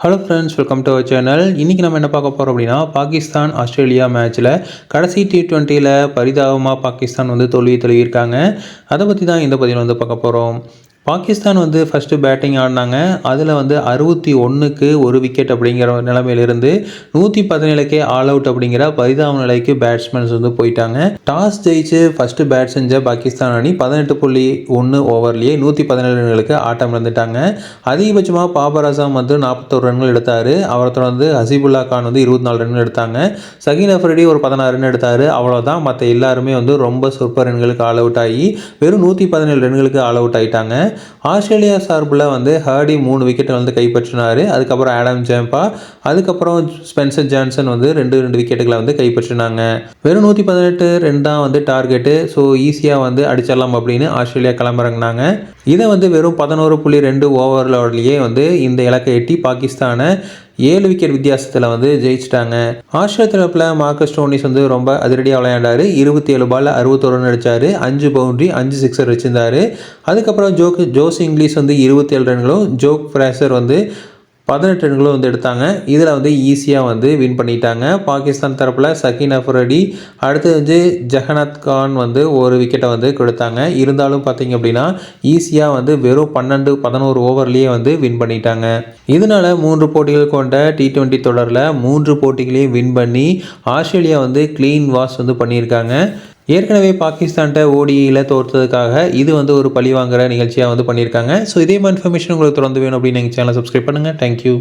Hello friends welcome to our channel இன்றைக்கி நம்ம என்ன பார்க்க போகிறோம் அப்படின்னா பாகிஸ்தான் ஆஸ்திரேலியா மேட்ச்சில் கடைசி டி டுவெண்ட்டியில் பரிதாபமாக பாகிஸ்தான் வந்து தோல்வி தழுவியிருக்காங்க. அதை பற்றி தான் இந்த பதிவில் வந்து பார்க்க போகிறோம் பாகிஸ்தான் வந்து ஃபஸ்ட்டு பேட்டிங் ஆடினாங்க. அதில் வந்து அறுபத்தி ஒன்றுக்கு ஒரு விக்கெட் அப்படிங்கிற நிலமையிலிருந்து நூற்றி பதினேழுக்கே ஆல் அவுட் அப்படிங்கிற பரிதாப நிலைக்கு பேட்ஸ்மேன்ஸ் வந்து போயிட்டாங்க. டாஸ் ஜெயிச்சு ஃபஸ்ட்டு பேட் செஞ்ச பாகிஸ்தான் அணி பதினெட்டு புள்ளி ஒன்று ஓவர்லேயே நூற்றி பதினேழு ரன்களுக்கு ஆட்டம் இழந்துட்டாங்க. அதிகபட்சமாக பாபர் அசாம் வந்து நாற்பத்தோரு ரன்கள் எடுத்தார். அவரை தொடர்ந்து ஹசீபுல்லா கான் வந்து இருபத்தி நாலு ரன் எடுத்தாங்க. சகின் அஃப்ரடி ஒரு பதினாறு ரன் எடுத்தார். அவ்வளோதான் மற்ற எல்லாருமே வந்து ரொம்ப சொற்ப ரன்களுக்கு ஆல் அவுட் ஆகி வெறும் நூற்றி பதினேழு ரன்களுக்கு ஆல் அவுட் ஆகிட்டாங்க ஆஸ்திரேலியா சார்பில் வந்து ஹார்டி மூணு விக்கெட்டை வந்து கைப்பற்றினார். அதுக்கப்புறம் ஆடம் ஜேம்பா அதுக்கப்புறம் ஸ்பென்சர் ஜான்சன் வந்து ரெண்டு ரெண்டு விக்கெட்டுகளை வந்து கைப்பற்றினாங்க. வெறும் நூற்றி பதினெட்டு ரெண்டு தான் வந்து டார்கெட்டு ஸோ ஈஸியாக வந்து அடிச்சிடலாம் அப்படின்னு ஆஸ்திரேலியா கிளம்புறங்கினாங்க இதை வந்து வெறும் பதினோரு புள்ளி ரெண்டு ஓவர்களோடலேயே வந்து இந்த இலக்கை எட்டி பாகிஸ்தானை ஏழு விக்கெட் வித்தியாசத்தில் வந்து ஜெயிச்சிட்டாங்க. ஆஸ்திரேலிய தரப்பில் மார்க்கஸ் டோனிஸ் வந்து ரொம்ப அதிரடியாக விளையாண்டாரு. இருபத்தி ஏழு பால் அறுபத்தொரு ரன் அடித்தார் அஞ்சு பவுண்ட்ரி அஞ்சு சிக்ஸர் வச்சிருந்தார். அதுக்கப்புறம் ஜோக் ஜோஸ் இங்கிலீஷ் வந்து இருபத்தி ஏழு ரன்களும் ஜோக் ஃப்ரேசர் வந்து பதினெட்டு ரன்களும் வந்து எடுத்தாங்க. இதில் வந்து ஈஸியாக வந்து வின் பண்ணிட்டாங்க. பாகிஸ்தான் தரப்பில் சகின் அஃபரடி அடுத்து வந்து ஜெகநாத் கான் வந்து ஒரு விக்கெட்டை வந்து கொடுத்தாங்க. இருந்தாலும் பார்த்தீங்க அப்படின்னா ஈஸியாக வந்து வெறும் பன்னெண்டு பதினோரு ஓவர்லேயே வந்து வின் பண்ணிட்டாங்க. இதனால் மூன்று போட்டிகள் கொண்ட டி ட்வெண்ட்டி தொடரில் மூன்று போட்டிகளையும் வின் பண்ணி ஆஸ்திரேலியா வந்து க்ளீன் வாஷ் வந்து பண்ணியிருக்காங்க. ஏற்கனவே பாகிஸ்தான்கிட்ட ஓடியில் தோற்றதுக்காக இது வந்து ஒரு பழி வாங்குற நிகழ்ச்சியாக வந்து பண்ணியிருக்காங்க. ஸோ இதே மாதிரி இன்ஃபர்மேஷன் உங்களுக்கு தொடர்ந்து வேணும் அப்படின்னு எங்கள் சேனலை சப்ஸ்கிரைப் பண்ணுங்கள் தேங்க்யூ